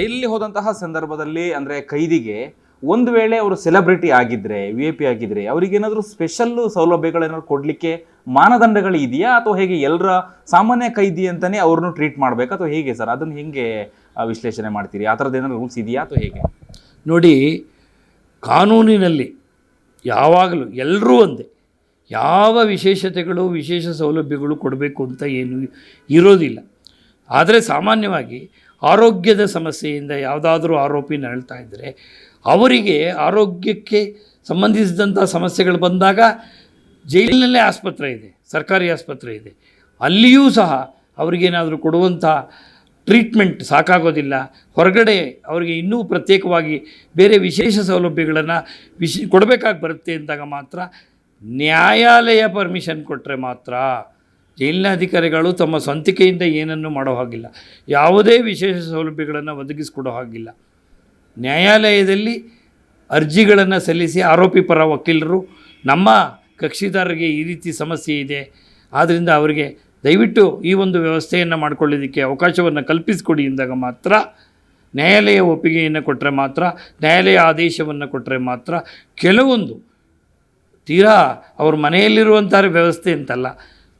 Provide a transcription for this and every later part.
ಜೈಲಿಗೆ ಹೋದಂತಹ ಸಂದರ್ಭದಲ್ಲಿ ಅಂದ್ರೆ ಕೈದಿಗೆ ಒಂದು ವೇಳೆ ಅವರು ಸೆಲೆಬ್ರಿಟಿ ಆಗಿದ್ರೆ ವಿ ಎ ಪಿ ಆಗಿದ್ರೆ, ಅವರಿಗೇನಾದರೂ ಸ್ಪೆಷಲ್ ಸೌಲಭ್ಯಗಳೇನಾದ್ರು ಕೊಡ್ಲಿಕ್ಕೆ ಮಾನದಂಡಗಳು ಇದೆಯಾ? ಅಥವಾ ಹೇಗೆ ಎಲ್ಲರ ಸಾಮಾನ್ಯ ಕೈದಿ ಅಂತಾನೆ ಅವ್ರನ್ನು ಟ್ರೀಟ್ ಮಾಡ್ಬೇಕು? ಅಥವಾ ಹೇಗೆ ಸರ್? ಅದನ್ನು ಹೇಗೆ ವಿಶ್ಲೇಷಣೆ ಮಾಡ್ತೀರಿ? ಆ ಥರದ್ದು ಏನಾದ್ರು ರೂಲ್ಸ್ ಇದೆಯಾ ಅಥವಾ ಹೇಗೆ? ನೋಡಿ, ಕಾನೂನಿನಲ್ಲಿ ಯಾವಾಗಲೂ ಎಲ್ಲರೂ ಒಂದೇ. ಯಾವ ವಿಶೇಷತೆಗಳು, ವಿಶೇಷ ಸೌಲಭ್ಯಗಳು ಕೊಡಬೇಕು ಅಂತ ಏನು ಇರೋದಿಲ್ಲ. ಆದರೆ ಸಾಮಾನ್ಯವಾಗಿ ಆರೋಗ್ಯದ ಸಮಸ್ಯೆಯಿಂದ ಯಾವುದಾದ್ರೂ ಆರೋಪಿ ನರಳ್ತಾ ಇದ್ದರೆ ಅವರಿಗೆ ಆರೋಗ್ಯಕ್ಕೆ ಸಂಬಂಧಿಸಿದಂಥ ಸಮಸ್ಯೆಗಳು ಬಂದಾಗ ಜೈಲಿನಲ್ಲೇ ಆಸ್ಪತ್ರೆ ಇದೆ, ಸರ್ಕಾರಿ ಆಸ್ಪತ್ರೆ ಇದೆ. ಅಲ್ಲಿಯೂ ಸಹ ಅವರಿಗೇನಾದರೂ ಕೊಡುವಂಥ ಟ್ರೀಟ್ಮೆಂಟ್ ಸಾಕಾಗೋದಿಲ್ಲ. ಹೊರಗಡೆ ಅವರಿಗೆ ಇನ್ನೂ ಪ್ರತ್ಯೇಕವಾಗಿ ಬೇರೆ ವಿಶೇಷ ಸೌಲಭ್ಯಗಳನ್ನು ವಿಶ್ ಕೊಡಬೇಕಾಗಿ ಬರುತ್ತೆ ಅಂದಾಗ ಮಾತ್ರ ನ್ಯಾಯಾಲಯ ಪರ್ಮಿಷನ್ ಕೊಟ್ಟರೆ ಮಾತ್ರ ಜೈಲಿನ ಅಧಿಕಾರಿಗಳು ತಮ್ಮ ಸ್ವಂತಿಕೆಯಿಂದ ಏನನ್ನು ಮಾಡೋ ಹಾಗಿಲ್ಲ. ಯಾವುದೇ ವಿಶೇಷ ಸೌಲಭ್ಯಗಳನ್ನು ಒದಗಿಸಿಕೊಡೋ ಹಾಗಿಲ್ಲ. ನ್ಯಾಯಾಲಯದಲ್ಲಿ ಅರ್ಜಿಗಳನ್ನು ಸಲ್ಲಿಸಿ ಆರೋಪಿ ಪರ ವಕೀಲರು, ನಮ್ಮ ಕಕ್ಷಿದಾರರಿಗೆ ಈ ರೀತಿ ಸಮಸ್ಯೆ ಇದೆ. ಆದ್ದರಿಂದ ಅವರಿಗೆ ದಯವಿಟ್ಟು ಈ ಒಂದು ವ್ಯವಸ್ಥೆಯನ್ನು ಮಾಡಿಕೊಳ್ಳೋದಕ್ಕೆ ಅವಕಾಶವನ್ನು ಕಲ್ಪಿಸಿಕೊಡಿ ಎಂದಾಗ ಮಾತ್ರ, ನ್ಯಾಯಾಲಯ ಒಪ್ಪಿಗೆಯನ್ನು ಕೊಟ್ಟರೆ ಮಾತ್ರ, ನ್ಯಾಯಾಲಯ ಆದೇಶವನ್ನು ಕೊಟ್ಟರೆ ಮಾತ್ರ, ಕೆಲವೊಂದು ತೀರಾ ಅವ್ರ ಮನೆಯಲ್ಲಿರುವಂಥ ವ್ಯವಸ್ಥೆ ಅಂತಲ್ಲ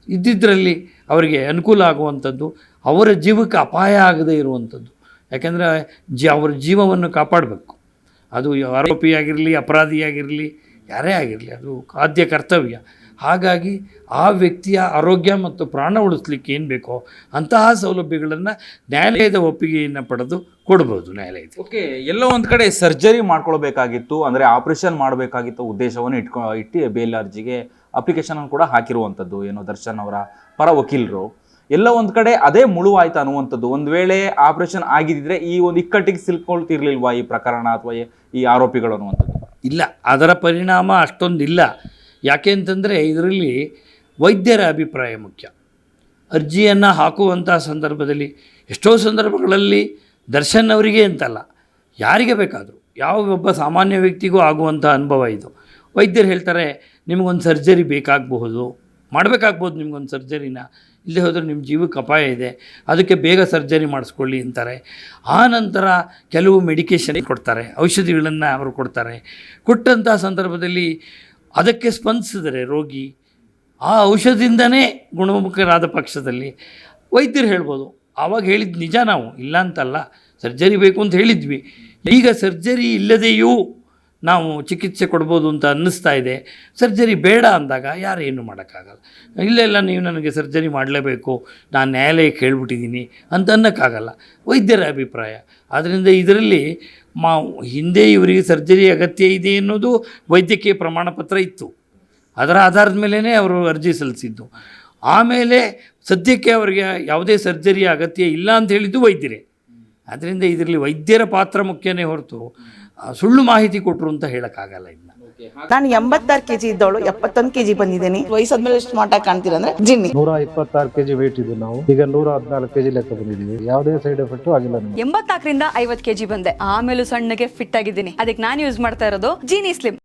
ಇದ್ದಿದ್ದರಲ್ಲಿ ಅವರಿಗೆ ಅನುಕೂಲ ಆಗುವಂಥದ್ದು, ಅವರ ಜೀವಕ್ಕೆ ಅಪಾಯ ಆಗದೇ ಇರುವಂಥದ್ದು. ಯಾಕೆಂದರೆ ಜಿ, ಅವರ ಜೀವವನ್ನು ಕಾಪಾಡಬೇಕು. ಅದು ಆರೋಪಿಯಾಗಿರಲಿ, ಅಪರಾಧಿಯಾಗಿರಲಿ, ಯಾರೇ ಆಗಿರಲಿ, ಅದು ಆದ್ಯ ಕರ್ತವ್ಯ. ಹಾಗಾಗಿ ಆ ವ್ಯಕ್ತಿಯ ಆರೋಗ್ಯ ಮತ್ತು ಪ್ರಾಣ ಉಳಿಸ್ಲಿಕ್ಕೆ ಏನು ಬೇಕೋ ಅಂತಹ ಸೌಲಭ್ಯಗಳನ್ನು ನ್ಯಾಯಾಲಯದ ಒಪ್ಪಿಗೆಯನ್ನು ಪಡೆದು ಕೊಡ್ಬೋದು ನ್ಯಾಯಾಲಯದ ಓಕೆ ಎಲ್ಲೋ ಒಂದು ಕಡೆ ಸರ್ಜರಿ ಮಾಡ್ಕೊಳ್ಬೇಕಾಗಿತ್ತು ಅಂದರೆ ಆಪರೇಷನ್ ಮಾಡಬೇಕಾಗಿತ್ತು ಉದ್ದೇಶವನ್ನು ಇಟ್ಕೊ ಇಟ್ಟು ಬೇಲ್ ಅರ್ಜಿಗೆ ಅಪ್ಲಿಕೇಶನ್ ಕೂಡ ಹಾಕಿರುವಂಥದ್ದು ಏನೋ ದರ್ಶನ್ ಅವರ ಪರ ವಕೀಲರು. ಎಲ್ಲ ಒಂದು ಕಡೆ ಅದೇ ಮುಳುವಾಯ್ತು ಅನ್ನುವಂಥದ್ದು ಒಂದು ವೇಳೆ ಆಪರೇಷನ್ ಆಗಿದ್ದರೆ ಈ ಒಂದು ಇಕ್ಕಟ್ಟಿಗೆ ಸಿಲ್ಕೊಳ್ತಿರ್ಲಿಲ್ವಾ ಈ ಪ್ರಕರಣ ಅಥವಾ ಈ ಆರೋಪಿಗಳು ಅನ್ನುವಂಥದ್ದು? ಇಲ್ಲ ಅದರ ಪರಿಣಾಮ ಅಷ್ಟೊಂದಿಲ್ಲ. ಯಾಕೆ ಅಂತಂದರೆ ಇದರಲ್ಲಿ ವೈದ್ಯರ ಅಭಿಪ್ರಾಯ ಮುಖ್ಯ. ಅರ್ಜಿಯನ್ನು ಹಾಕುವಂಥ ಸಂದರ್ಭದಲ್ಲಿ ಎಷ್ಟೋ ಸಂದರ್ಭಗಳಲ್ಲಿ ದರ್ಶನ್ ಅವರಿಗೆ ಅಂತಲ್ಲ, ಯಾರಿಗೆ ಬೇಕಾದರೂ, ಯಾವ ಒಬ್ಬ ಸಾಮಾನ್ಯ ವ್ಯಕ್ತಿಗೂ ಆಗುವಂಥ ಅನುಭವ ಇದು. ವೈದ್ಯರು ಹೇಳ್ತಾರೆ, ನಿಮಗೊಂದು ಸರ್ಜರಿ ಬೇಕಾಗಬಹುದು, ಮಾಡಬೇಕಾಗ್ಬೋದು ನಿಮಗೊಂದು ಸರ್ಜರಿನ, ಇಲ್ಲದೆ ಹೋದರೆ ನಿಮ್ಮ ಜೀವಕ್ಕೆ ಅಪಾಯ ಇದೆ, ಅದಕ್ಕೆ ಬೇಗ ಸರ್ಜರಿ ಮಾಡಿಸ್ಕೊಳ್ಳಿ ಅಂತಾರೆ. ಆ ನಂತರ ಕೆಲವು ಮೆಡಿಕೇಷನ್ ಕೊಡ್ತಾರೆ, ಔಷಧಿಗಳನ್ನು ಅವರು ಕೊಡ್ತಾರೆ. ಕೊಟ್ಟಂಥ ಸಂದರ್ಭದಲ್ಲಿ ಅದಕ್ಕೆ ಸ್ಪಂದಿಸಿದರೆ ರೋಗಿ ಆ ಔಷಧಿಯಿಂದನೇ ಗುಣಮುಖರಾದ ಪಕ್ಷದಲ್ಲಿ ವೈದ್ಯರು ಹೇಳ್ಬೋದು. ಆವಾಗ ಹೇಳಿದ್ದು ನಿಜ ನಾವು, ಇಲ್ಲ ಅಂತಲ್ಲ, ಸರ್ಜರಿ ಬೇಕು ಅಂತ ಹೇಳಿದ್ವಿ. ಈಗ ಸರ್ಜರಿ ಇಲ್ಲದೆಯೂ ನಾವು ಚಿಕಿತ್ಸೆ ಕೊಡ್ಬೋದು ಅಂತ ಅನ್ನಿಸ್ತಾ ಇದೆ. ಸರ್ಜರಿ ಬೇಡ ಅಂದಾಗ ಯಾರು ಏನು ಮಾಡೋಕ್ಕಾಗಲ್ಲ. ಇಲ್ಲೆಲ್ಲ ಇಲ್ಲ, ನೀವು ನನಗೆ ಸರ್ಜರಿ ಮಾಡಲೇಬೇಕು, ನಾನು ನ್ಯಾಯಾಲಯಕ್ಕೆ ಹೇಳ್ಬಿಟ್ಟಿದ್ದೀನಿ ಅಂತ ಅನ್ನೋಕ್ಕಾಗಲ್ಲ. ವೈದ್ಯರ ಅಭಿಪ್ರಾಯ. ಆದ್ದರಿಂದ ಇದರಲ್ಲಿ ಮಾ, ಹಿಂದೆ ಇವರಿಗೆ ಸರ್ಜರಿ ಅಗತ್ಯ ಇದೆ ಅನ್ನೋದು ವೈದ್ಯಕೀಯ ಪ್ರಮಾಣ ಪತ್ರ ಇತ್ತು. ಅದರ ಆಧಾರದ ಮೇಲೇ ಅವರು ಅರ್ಜಿ ಸಲ್ಲಿಸಿದ್ದು. ಆಮೇಲೆ ಸದ್ಯಕ್ಕೆ ಅವರಿಗೆ ಯಾವುದೇ ಸರ್ಜರಿ ಅಗತ್ಯ ಇಲ್ಲ ಅಂತ ಹೇಳಿದ್ದು ವೈದ್ಯರೇ. ಆದ್ದರಿಂದ ಇದರಲ್ಲಿ ವೈದ್ಯರ ಪಾತ್ರ ಮುಖ್ಯನೇ ಹೊರತು. ಸುಳ್ಳು ಮಾಹಿತಿ ಕೊಟ್ಟರು ಅಂತ ಹೇಳೋಕ್ಕಾಗಲ್ಲ ಇದನ್ನ ನಾನು ಎಂಬತ್ತಾರು ಕೆಜಿ ಇದ್ದವಳು ಎಪ್ಪತ್ತೊಂದು ಕೆಜಿ ಬಂದಿದ್ದೀನಿ. ವಯಸ್ಸಾದ್ಮೇಲೆ ಎಷ್ಟು ಮಾಟ ಕಾಣ್ತೀರ ಅಂದ್ರೆ ಜಿನ್ನಿ. ನೂರ ಇಪ್ಪತ್ತಾರು ಕೆಜಿ ವೇಟ್ ಇದ್ದು ನಾವು. ಈಗ ನೂರ ಹದಿನಾಲ್ಕು ಕೆಜಿ ಲೆಕ್ಕ ಬಂದಿದ್ದೀವಿ. ಯಾವುದೇ ಸೈಡ್ ಎಫೆಕ್ಟ್ ಆಗಿಲ್ಲ ಎಂಬತ್ತಾಕರಿಂದ ಎಂಬತ್ನಾಲ್ಕರಿಂದ ಐವತ್ ಕೆಜಿ ಬಂದೆ. ಆಮೇಲೆ ಸಣ್ಣಗೆ ಫಿಟ್ ಆಗಿದ್ದೀನಿ. ಅದಕ್ಕೆ ನಾನು ಯೂಸ್ ಮಾಡ್ತಾ ಇರೋದು ಜೀನಿ ಸ್ಲಿಮ್